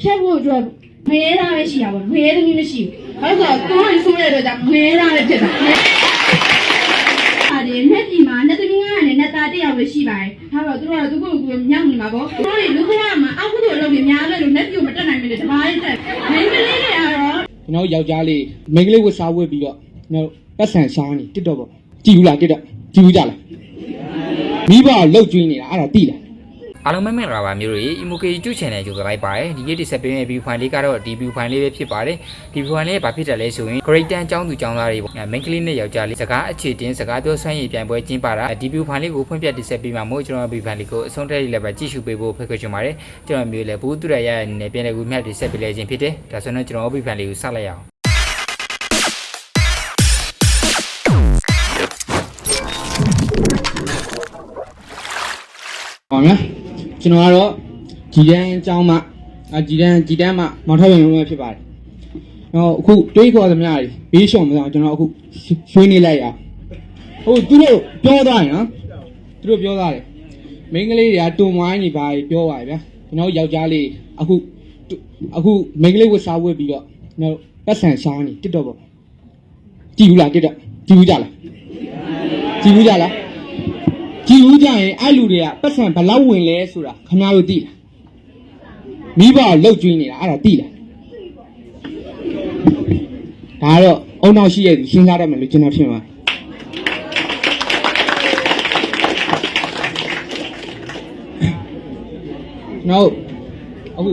ဖြတ်ဖို့အတွက်မရဲသားပဲရှိတာပေါ့မရဲသမီးမရှိဘူးဟုတ်ဆိုတော့ကိုယ်ဆိုရတဲ့ကြောင့်မရဲသားပဲဖြစ်တာပါတယ်နဲ့ဒီမှာနဲ့သမီးကလည်းနဲ့သားတစ်ယောက်ပဲရှိပါတယ်။ဒါတော့သူတို့ကသူ့ကိုယ်ကိုယ်မြောက်နေမှာပေါ့။သူတို့တွေလူကမှာအောက်ကိုလုံးနေများတယ်လို့နဲ့ပြိုမတက်နိုင်မလို့တမားလေးတက်။မင်းကလေးတွေကတော့ကျွန်တော်ယောက်ျားလေးမိန်းကလေးဝတ်စားဝတ်ပြီးတော့ကျွန်တော်ပတ်စံရှားနေတစ်တော့ပေါ့ကြည့်ဘူးလားတစ်တော့ကြည့်ဘူးကြလားမိဘလှုပ်ကျွေးနေတာအဲ့ဒါတိလား အားလုံးပဲမင်္ဂလာပါမျိုးတွေ Emoji YouTube Channel ကြိုဆိုလိုက်ပါတယ်ဒီနေ့ဒီဆက်ပေးမယ့် view file လေးကတော့ဒီ view file လေးပဲဖြစ်ပါတယ်ဒီ view file လေးကဘာဖြစ်တယ်လဲဆိုရင် Great Tan ចောင်းသူចောင်းသားတွေပေါ့ main ကလေးနဲ့ယောက်ျားလေးစကားအခြေတင်စကားပြောဆွမ်းရည်ပြိုင်ပွဲကျင်းပတာဒီ view file လေးကိုဖွင့်ပြတိဆက်ပေးမှာမို့ကျွန်တော် view file လေးကိုအဆုံးထိလည်းပဲကြည့်ရှုပေးဖို့ဖိတ်ခေါ်ချင်ပါတယ်ကျွန်တော်မျိုးလည်းဘူးတူရရရနေပြန်လည်းကူမြတ်တိဆက်ပေးလဲခြင်းဖြစ်တယ်ဒါဆိုတော့ကျွန်တော် view file လေးကိုစလိုက်ရအောင်ဟောနော် ကျွန်တော်ကတော့ကြည်တန်းအကြောင်းမှအကြည်တန်းကြည်တန်းမှမောင်ထောက်ရင်လုံးဖြစ်ပါတယ်။တော့အခုတွေးခေါ်သမျှတွေဘေးရှောင်မအောင်ကျွန်တော်အခုရွှေ့နေလိုက်ရအောင်။ဟုတ်သူတို့ပြောသွားရင်နော်သူတို့ပြောသွားတယ်။မိန်းကလေးတွေကတုံဝိုင်းနေပါပြောပါဗျာ။ကျွန်တော်ယောက်ျားလေးအခုအခုမိန်းကလေးဝတ်စားဝတ်ပြီးတော့ကျွန်တော်ပတ်စံရှားနေတစ်တော့ပေါ့ကြည့်ဘူးလားတစ်တော့ကြည့်ဘူးကြလားကြည့်ဘူးကြလား ကြည်ဦးကြရင်အဲ့လူတွေကပတ်စံဘယ်လောက်ဝင်လဲဆိုတာခင်ဗျားတို့သိလားမိဘလှုပ်ကျွေးနေတာအဲ့ဒါသိလားဒါကတော့အုံနောက်ရှိရဲ့သူရှင်းစားတတ်မယ်လို့ကျွန်တော်ထင်ပါတယ်နောက်အခု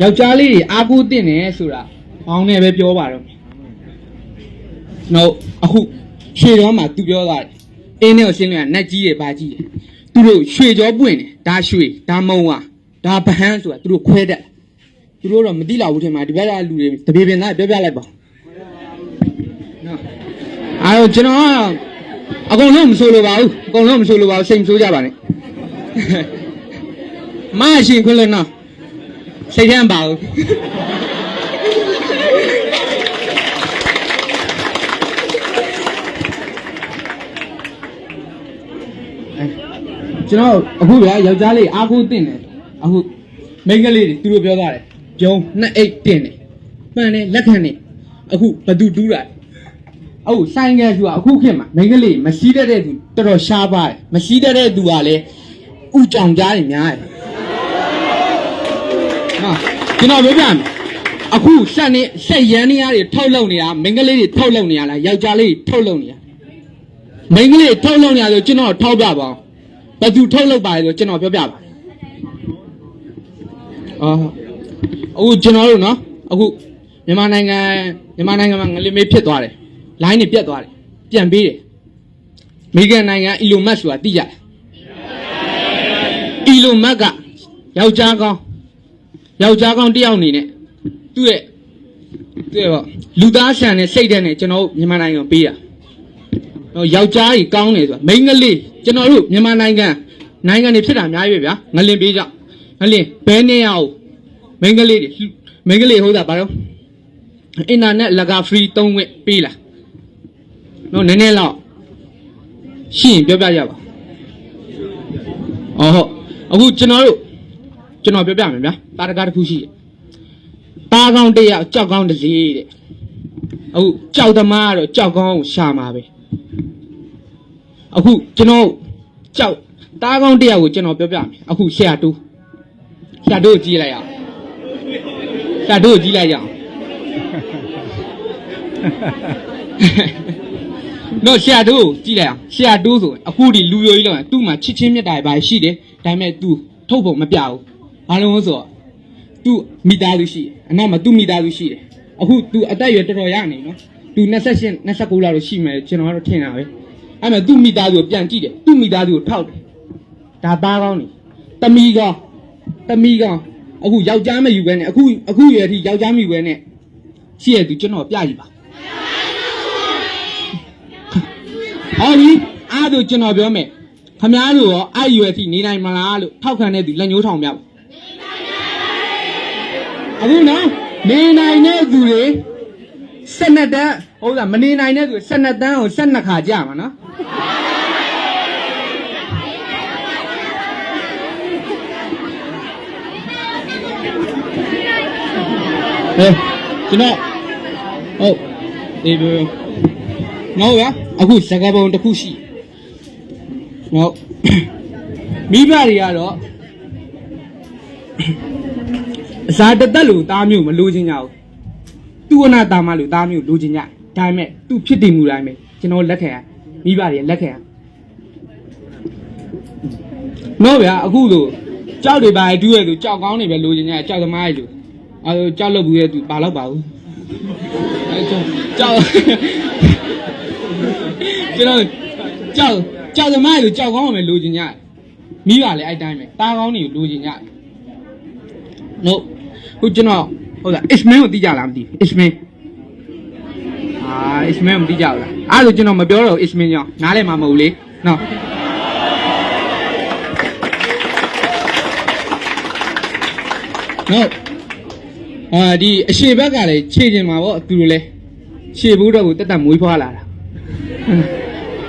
ယောက်ျားလေးတွေအားကိုးတင်တယ်ဆိုတာပေါင်းနဲ့ပဲပြောပါတော့နောက်အခုရှေ့တော့မှသူပြောတာတယ် အင်းနဲ့ကိုရှင်းလို့ရနတ်ကြီးတွေပါကြီးတယ်သူတို့ရွှေကြောပွင့်တယ်ဒါရွှေဒါမုံဝါဒါဗဟန်းဆိုတာသူတို့ခွဲတတ်သူတို့တော့မသိလောက်ဘူးထင်မှာဒီဘက်ကလူတွေတပေပင်သားပြောပြလိုက်ပါနော်အားတော့ကျွန်တော်ကအကုန်လုံးမဆိုလိုပါဘူးအကုန်လုံးမဆိုလိုပါဘူးစိတ်မဆိုးကြပါနဲ့မရှိခွလို့နော်စိတ်ထဲမပါဘူး ကျွန်တော်အခုဗျာယောက်ျားလေးအားကိုးတင်တယ်အခုမိန်းကလေးတွေသူတို့ပြောတာတယ်ဂျုံနှစ်အိတ်တင်တယ်မှန်တယ်လက်ခံတယ်အခုဘသူတူးတာလဲအခုဆိုင်ငယ်သူကအခုခေတ်မှာမိန်းကလေးမရှိတတ်တဲ့သူတော်တော်ရှားပါတယ်မရှိတတ်တဲ့သူကလည်းဥကြောင်ကြားနေများတယ်ဟာကျွန်တော်ပြောပြမယ်အခုဆက်နေဆက်ရန်နေရတွေထုတ်လုပ်နေတာမိန်းကလေးတွေထုတ်လုပ်နေရလားယောက်ျားလေးတွေထုတ်လုပ်နေရမိန်းကလေးထုတ်လုပ်နေရဆိုကျွန်တော်ထောက်ပြပါအောင် ဘယ်သူထုတ်လုပ်ပါလဲဆိုကျွန်တော်ပြောပြပါအာအခုကျွန်တော်တို့နော်အခုမြန်မာနိုင်ငံမြန်မာနိုင်ငံမှာငလင်မေးဖြစ်သွားတယ်လိုင်းတွေပြတ်သွားတယ်ပြန်ပေးတယ်အမေရိကန်နိုင်ငံအီလိုမတ်ဆိုတာသိရတယ်အီလိုမတ်ကယောက်ျားကောင်းယောက်ျားကောင်းတစ်ယောက်အနေနဲ့သူ့ရဲ့သူ့ရဲ့ပေါ့လူသားဆန်တဲ့စိတ်ဓာတ်နဲ့ကျွန်တော်တို့မြန်မာနိုင်ငံကိုပေးတာ တော့ယောက်ျားကြီးကောင်းတယ်ဆိုတာမိန်းကလေးကျွန်တော်တို့မြန်မာနိုင်ငံနိုင်ငံတွေဖြစ်တာအများကြီးပဲဗျာငလင်ပေးကြငလင်ဘဲနေရအောင်မိန်းကလေးတွေမိန်းကလေးဟုတ်တာဘာလို့အင်တာနက်လက free သုံးခွင့်ပေးလားနော်နည်းနည်းတော့ရှင်းပြောပြရပါအော်ဟုတ်အခုကျွန်တော်တို့ကျွန်တော်ပြောပြမယ်ဗျာတာတကားတစ်ခုရှိတယ်တားကောင်းတစ်ယောက်ကြောက်ကောင်းတစ်စီးတဲ့အခုကြောက်သမားကတော့ကြောက်ကောင်းကိုရှာမှာပဲ အခုကျွန်တော်ကြောက်တားကောင်းတယောက်ကိုကျွန်တော်ပြောပြမယ်အခုရှက်တူးရှက်တူးကိုကြည့်လိုက်ရအောင်ရှက်တူးကိုကြည့်လိုက်ရအောင်တော့ရှက်တူးကိုကြည့်လိုက်အောင်ရှက်တူးဆိုရင်အခုဒီလူယိုကြီးလောက်ရင်သူ့မှာချစ်ချင်းမြတ်တာပဲရှိတယ်ဒါပေမဲ့ तू ထုတ်ဖို့မပြဘူးဘာလို့လဲဆိုတော့ तू မိသားစုရှိတယ်အနောက်မှာ तू မိသားစုရှိတယ်အခု तू အသက်အရွယ်တော်တော်ရနေနော် तू 28 29လောက်လို့ရှိမယ်ကျွန်တော်ကတော့ထင်တာပဲအဲ့မဲ့သူ့မိသားစုကိုပြန်ကြည့်တယ်သူ့မိသားစုကိုထောက်တယ်ဒါသားကောင်းနေတမီကောင်းတမီကောင်းအခုယောက်ျားမယူပဲနဲ့အခုအခုရွယ်ထိယောက်ျားမယူပဲနဲ့ရှိရသူကျွန်တော်ပြကြည့်ပါဟောဒီအားတို့ကျွန်တော်ပြောမယ်ခမားတို့ရောအဲ့ရွယ်ထိနေနိုင်မလားလို့ထောက်ခံတဲ့သူလက်ညှိုးထောင်ပြပါအခုနော်နေနိုင်တဲ့သူတွေ 12တန်းဟုတ်လားမနေနိုင်တဲ့သူ12တန်းကို12ခါကြာမှာနော်ဟဲ့ကျွန်တော်ဟုတ်ဒီဘယ်နော်ဗျာအခုစကားပုံတစ်ခုရှိဟုတ်မိဘတွေကတော့အစာတသက်လို့တားမျိုးမလိုချင်ကြဘူး သူ့အနာသားမလို့သားမျိုးလိုချင်ကြဒါပေမဲ့သူ့ဖြစ်တည်မှုတိုင်းပဲကျွန်တော်လက်ခံရမိဘတွေလက်ခံရနော်ဗျာအခုဆိုကြောက်တွေပါတူးရဲသူကြောက်ကောင်းနေပဲလိုချင်ကြကြောက်သမားတွေလို့အဲကြောက်လို့ဘူးရဲ့သူဘာလို့ပါဘူးအဲကြောက်ကျွန်တော်ကြောက်ကြောက်သမားတွေကြောက်ကောင်းအောင်ပဲလိုချင်ကြမိပါလေအဲ့တိုင်းပဲတားကောင်းတွေလိုချင်ကြနော်ခုကျွန်တော် ဟုတ်လား Ismail ကိုသိကြလားမသိဘူး Ismail အာ Ismail မသိကြဘူးလားအဲ့ဒါဆိုကျွန်တော်မပြောတော့ဘူး Ismail ကြောင့်နားလည်မှာမဟုတ်လေနော်နော်အာဒီအရှိဘက်ကလည်းခြေကျင်မှာပေါ့သူတို့လည်းခြေဘူးတော့ကိုတက်တက်မွေးဖွားလာတာ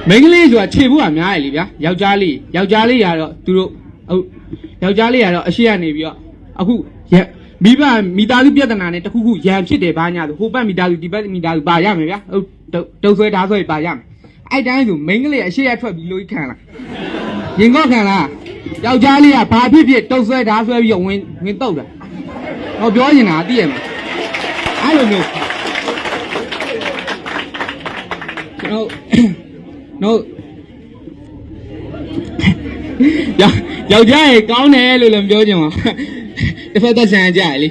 မိန်းကလေးဆိုတာခြေဘူးကများတယ်လीဗျာယောက်ျားလေးယောက်ျားလေးကတော့သူတို့ဟုတ်ယောက်ျားလေးကတော့အရှိကနေပြီးတော့အခုရ မိဘမိသားစုပြဿနာနဲ့တခုခုရံဖြစ်တယ်ဘာညာဆိုဟိုဘက်မိသားစုဒီဘက်မိသားစုပါရမယ်ဗျာဟုတ်တုတ်ဆွဲဓာတ်ဆွဲပါရမယ်အဲ့တိုင်းဆိုမိန်းကလေးအရှိရထွက်ပြီးလို့ခံလားရင်ကော့ခံလားယောက်ျားလေးကဘာဖြစ်ဖြစ်တုတ်ဆွဲဓာတ်ဆွဲပြီးတော့ဝင်ဝင်တုတ်တာဟောပြောနေတာသိရမလားအဲ့လိုမျိုးကျွန်တော်တို့ယောက်ယောက်ျားရေကောင်းတယ်လို့လည်းမပြောချင်ပါဘူး တစ်ဖက်သက်ဆန်ကြရလေ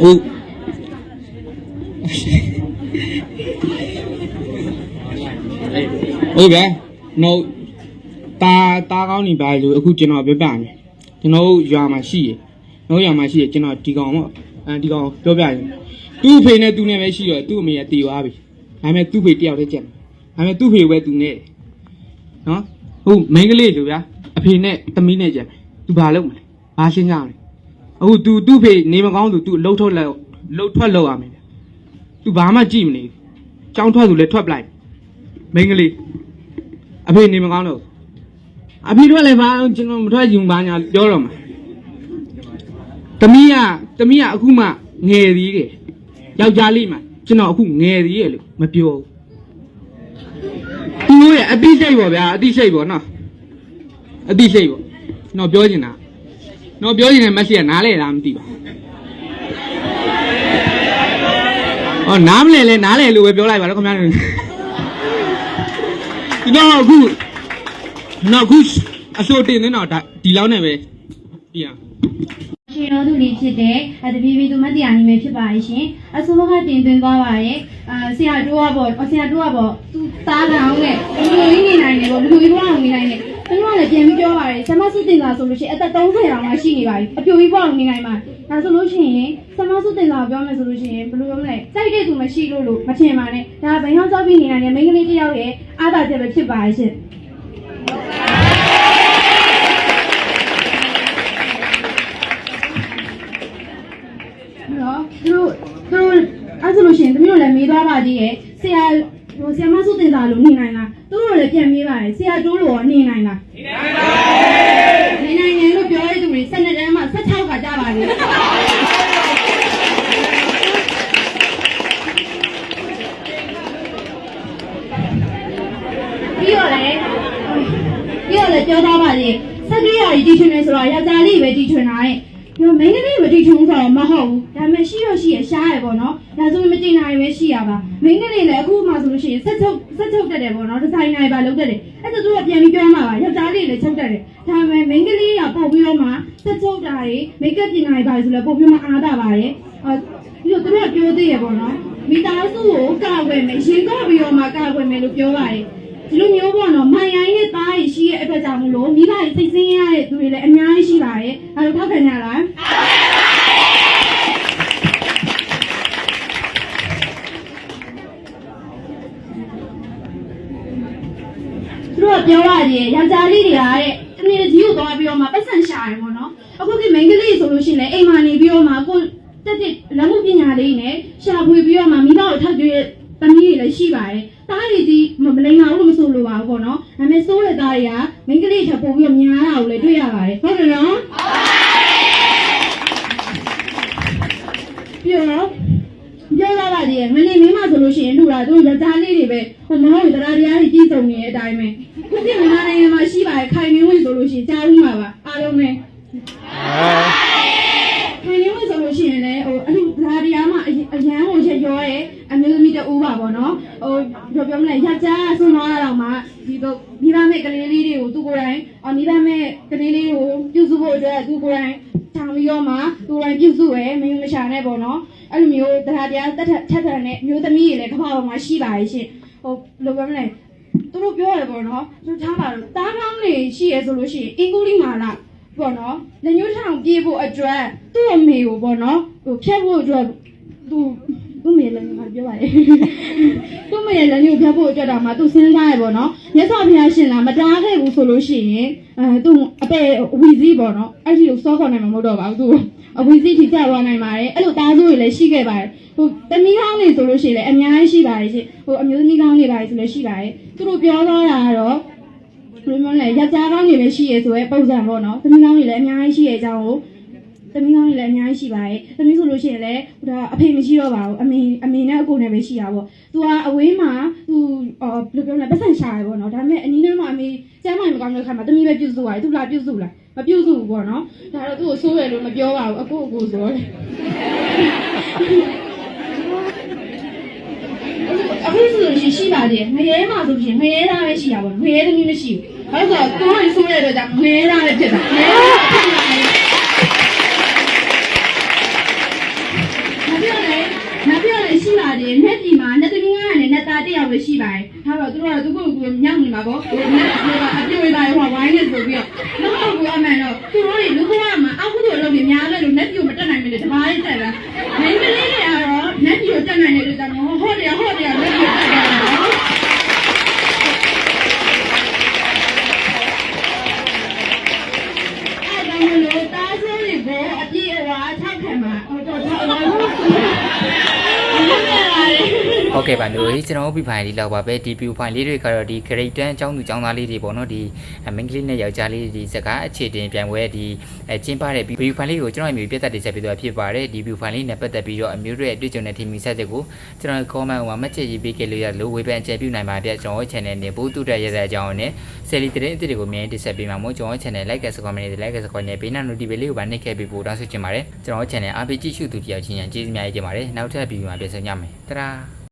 ဟုတ်ဟုတ်ဗျာနော်တာတာကောင်းနေပါလို့အခုကျွန်တော်ပြပြမယ်ကျွန်တော်တို့ရွာမှာရှိရနော်ရွာမှာရှိရကျွန်တော်ဒီကောင်ပေါ့အဲဒီကောင်ပြောပြရင်သူ့အဖေနဲ့သူနဲ့ပဲရှိတော့သူ့အမေကတည်သွားပြီ ဒါပေမဲ့သူ့ဖေတယောက်တည်းကြက်ဒါပေမဲ့သူ့ဖေပဲသူနဲ့နော်ဟုတ်မိန်းကလေးလိုဗျာအဖေနဲ့သမီးနဲ့ကြက်သူဘာလုပ်မလဲဘာရှင်းကြမလဲအခု तू သူ့ဖေနေမကောင်းသူ तू လှုပ်ထုတ်လောက်လှုပ်ထွက်လောက်ရမယ်ဗျာ तू ဘာမှကြည့်မနေဘူးကြောင်းထွက်သူလည်းထွက်ပလိုက်မိန်းကလေးအဖေနေမကောင်းတော့ဘူးအဖေထွက်လည်းဘာကျွန်တော်မထွက်ချင်ဘူးဘာညာပြောတော့မှာတမီးကတမီးကအခုမှငယ်သေးတယ်ယောက်ျားလေးမှ ကျွန်တော်အခုငယ်သေးရဲ့လို့မပြောဘူးသူတို့ရဲ့အတိစိတ်ပေါ့ဗျာအတိစိတ်ပေါ့နော်အတိစိတ်ပေါ့ကျွန်တော်ပြောချင်တာကျွန်တော်ပြောချင်တဲ့ message ကနားလဲလားမသိပါဘူးဟောနားမလဲလဲနားလဲလို့ပဲပြောလိုက်ပါတော့ခင်ဗျားတို့ကျွန်တော်အခုနော်အခုအစိုးတင်နေတော့ဒါဒီလောက်နဲ့ပဲပြန်ရှင် တော်သူလေးဖြစ်တဲ့အတပီပီသူမတရားညီမဖြစ်ပါရဲ့ရှင်အစိုးရကတင်သွင်းသွားပါရဲ့အာဆရာတိုးကပေါ့ဆရာတိုးကပေါ့သူသားကောင်နဲ့လူလူကြီးနေနိုင်တယ်ပေါ့လူလူကြီးဘွားအောင်နေနိုင်တယ်သူတို့ကလည်းပြန်ပြီးပြောပါရဲ့ဆမဆုတင်သာဆိုလို့ရှိရင်အသက်30တောင်မှရှိနေပါပြီအပြိုကြီးဘွားအောင်နေနိုင်မှာဒါဆိုလို့ရှိရင်ဆမဆုတင်သာပြောမယ်ဆိုလို့ရှိရင်ဘယ်လိုပြောမလဲစိုက်တဲ့သူမရှိလို့လို့မထင်ပါနဲ့ဒါဘယ်ဟောင်းစောက်ပြီးနေနိုင်တဲ့မိန်းကလေးတစ်ယောက်ရဲ့အားသာချက်ပဲဖြစ်ပါရဲ့ရှင် နော်သူတို့သူတို့အဲ့ဆိုလို့ရှိရင်သမီးတို့လည်းမေးသွားပါသေးရဲ့ဆရာဟိုဆရာမဆုတင်စာလို့နေနိုင်လားသူတို့လည်းပြန်မေးပါတယ်ဆရာတိုးလို့ရောနေနိုင်လားနေနိုင်တယ်လို့ပြောရတဲ့သူတွေ12တန်းမှာ16ကကြပါလေပြီးတော့လည်းပြီးတော့လည်းပြောသားပါလေစက်ကြီးရာကြီးတီထွင်နေဆိုတော့ယောက်ျားလေးပဲတီထွင်တာတဲ့ဒီမိန်းကလေးမတီထွင်ဆိုတော့မဟုတ်ဘူး ဒါပေမဲ့ရှိရရှိရရှားရပေါ့နော်ဒါဆိုမတင်နိုင်ပဲရှိရပါမိန်းကလေးလည်းအခုမှဆိုလို့ရှိရင်ဆက်ချုပ်ဆက်ချုပ်တက်တယ်ပေါ့နော်ဒီဇိုင်နာပါလုပ်တက်တယ်အဲ့ဒါသူကပြန်ပြီးပြောမှာပါယောက်ျားလေးလည်းချုပ်တက်တယ်ဒါပေမဲ့မိန်းကလေးကပို့ပြီးတော့မှဆက်ချုပ်တာတွေမိတ်ကပ်ပြင်တာတွေပါဆိုလည်းပို့ပြီးမှအားတာပါတယ်အော်ပြီးတော့သူတို့ကပြောသေးရပေါ့နော်မိသားစုကိုကာကွယ်မယ်ရင်ကောက်ပြီးတော့မှကာကွယ်မယ်လို့ပြောပါတယ်ဒီလိုမျိုးပေါ့နော်မိုင်ရိုင်းရဲ့သားကြီးရှိရဲ့အတွက်ကြောင့်မလို့မိဘကြီးစိတ်ဆင်းရတဲ့သူတွေလည်းအများကြီးရှိပါတယ်အဲလိုထောက်ခံကြလားသူတို့က ပြောရတယ်ယောက်ျားလေးတွေကတဲ့တနေ့ကြီးကိုသွားပြီးတော့မှပတ်စံရှာတယ်ပေါ့နော်အခုဒီမိန်းကလေးဆိုလို့ရှိရင်လည်းအိမ်မှာနေပြီးတော့မှကိုတက်တဲ့လက်မှုပညာလေးနဲ့ရှာဖွေပြီးတော့မှမိဘကိုထောက်ကြွေးသမီးတွေလည်းရှိပါတယ်တားရည်ကြီးမလိန်ပါဘူးလို့မဆိုလိုပါဘူးပေါ့နော်ဒါပေမဲ့စိုးတဲ့သားတွေကမိန်းကလေးထပ်ပို့ပြီးတော့များတာကိုလည်းတွေ့ရပါတယ်ဟုတ်တယ်နော်ပြောနော် ပြောလာပါလေမနေမင်းမဆိုလို့ရှိရင်လူလာသူယောက်ျားလေးတွေပဲဟိုမဟုတ်ရင်တရားတရားကြီးကြီးစုံနေတဲ့အတိုင်းပဲခုဒီမြန်မာနိုင်ငံမှာရှိပါတယ်ခိုင်မင်းဝင်ဆိုလို့ရှိရင်ကြားဦးမှာပါအားလုံးပဲခိုင်နေဝင်ဆိုလို့ရှိရင်လည်းဟိုအဲ့ဒီဒါတရားမှအရအရန်ကိုချက်ရောရဲအမျိုးသမီးတူပါပေါ့နော်ဟိုပြောပြောမလဲယောက်ျားဆွမ်းသွားတာတော့မှဒီတော့မိဘမဲ့ကလေးလေးတွေကိုသူကိုယ်တိုင်အော်မိဘမဲ့ကလေးလေးကိုပြုစုဖို့အတွက်သူကိုယ်တိုင်ထောင်ပြီးတော့မှသူကိုယ်တိုင်ပြုစုရဲမင်းမရှာနဲ့ပေါ့နော် အဲ့လိုမျိုးတရားတရားတက်ထက်ထက်ထက်နဲ့မျိုးသမီးတွေလည်းကမ္ဘာပေါ်မှာရှိပါရဲ့ရှင်ဟိုဘယ်လိုပြောမလဲသူတို့ပြောရတယ်ပေါ့နော်သူထားပါတော့တားကောင်းနေရှိရဲဆိုလို့ရှိရင်အင်္ဂုလိမာလာပေါ့နော်လက်ညှိုးထောင်ပြေးဖို့အတွက်သူ့အမေကိုပေါ့နော်ဟိုဖြတ်ဖို့အတွက်သူသူ့မေလည်းငါပြောပါလေသူ့မေလည်းညှို့ဖြတ်ဖို့အတွက်တော့မှသူစဉ်းစားရပေါ့နော်မြတ်စွာဘုရားရှင်ကမတားခဲ့ဘူးဆိုလို့ရှိရင်အဲသူအပေအဝီစည်းပေါ့နော်အဲ့ဒီကိုစောခေါ်နိုင်မှာမဟုတ်တော့ပါဘူးသူ အဝီစည်းထိကျသွားနိုင်ပါတယ်အဲ့လိုတားဆိုးတွေလည်းရှိခဲ့ပါတယ်ဟိုတမီးကောင်းနေဆိုလို့ရှိရင်လည်းအများကြီးရှိပါတယ်ရှင်ဟိုအမျိုးသမီးကောင်းနေပါတယ်ဆိုလည်းရှိပါတယ်သူတို့ပြောတော့တာကတော့ဘယ်လိုမျိုးလဲယောက်ျားကောင်းတွေလည်းရှိရဲဆိုရဲပုံစံပေါ့နော်သမီးကောင်းတွေလည်းအများကြီးရှိရဲအကြောင်းကိုသမီးကောင်းတွေလည်းအများကြီးရှိပါတယ်သမီးဆိုလို့ရှိရင်လည်းဒါအဖေမရှိတော့ပါဘူးအမေအမေနဲ့အကိုနဲ့ပဲရှိတာပေါ့သူကအဝေးမှာသူအော်ဘယ်လိုပြောလဲပတ်စံရှာရပေါ့နော်ဒါပေမဲ့အနီးနားမှာအမေကျမ်းမိုင်မကောင်းတဲ့ခါမှာသမီးပဲပြုတ်စုရတယ်သူလာပြုတ်စုလား မပြုတ်စုဘူးပေါ့နော်ဒါတော့သူ့ကိုစိုးရလို့မပြောပါဘူးအကိုအကိုဆိုတယ်အခုဆိုလို့ရှိရင်ရှိပါသေးတယ်ငရဲမှာဆိုလို့ရှိရင်ငရဲသားပဲရှိတာပေါ့ငရဲသမီးမရှိဘူးဘာလို့ဆိုတော့ကိုယ်ဆိုရတဲ့အတွက်ကြောင့်ငရဲသားပဲဖြစ်တာငရဲသားဖြစ်လာတယ်မပြောနဲ့မပြောနဲ့ရှိပါတယ်နဲ့ဒီမှာနဲ့သမီးကလည်းနဲ့သားတစ်ယောက်ပဲရှိပါတယ်ဒါတော့သူတို့ကသူကိုယ်ကိုညောင်းနေမှာပေါ့ဟိုနဲ့အပြည့်ဝပါဟောဝိုင်းနေဆိုပြီးတော့ နောက်တော့ကအမှန်တော့သူတို့တွေလူကမှအောက်ကိုလုံးနေများလဲလို့နဲ့ပြိုမတက်နိုင်မလို့တဘာလေးတက်လာမင်းကလေးတွေကတော့နဲ့ပြိုတက်နိုင်တဲ့အတွက်ကြောင့်ဟောတယ်ဟောတယ်နဲ့ပြိုတက် ကဲ့ပါမျိုးကြီးကျွန်တော်တို့ပြဖိုင်လေးလောက်ပါပဲဒီ view file လေးတွေကတော့ဒီ grade 10အကြောင်းသူအကြောင်းသားလေးတွေပေါ့နော်ဒီမိန်းကလေးနဲ့ယောက်ျားလေးဒီစကားအခြေတင်ပြန်ပွဲဒီအဲကျင်းပတဲ့ view file လေးကိုကျွန်တော်အမျိုးပြတ်သက်တင်ဆက်ပေးသွားဖြစ်ပါတယ်ဒီ view file လေးနဲ့ပတ်သက်ပြီးတော့အမျိုးတွေအတွေ့အကြုံနဲ့ထင်မြင်ဆက်ချက်ကိုကျွန်တော် comment မှာမှတ်ချက်ရေးပေးခဲ့လို့ရလို့ဝေဖန်အကြံပြုနိုင်ပါဗျကျွန်တော် channel နဲ့ပို့တူတဲ့ရတဲ့အကြောင်းနဲ့ဆယ်လီသတင်းအသစ်တွေကိုအမြဲတင်ဆက်ပေးမှာမို့ကျွန်တော် channel like နဲ့ comment နဲ့ like နဲ့ comment နဲ့ဘေးနာ notification လေးကိုပါနှိပ်ခဲ့ပြီးပို့တောင်းဆိုချင်ပါတယ်ကျွန်တော် channel အားပေးကြည့်ရှုသူတယောက်ချင်းရန်ကျေးဇူးများကြီးတင်ပါတယ်နောက်ထပ် video မှာပြန်ဆုံကြမယ်တရာ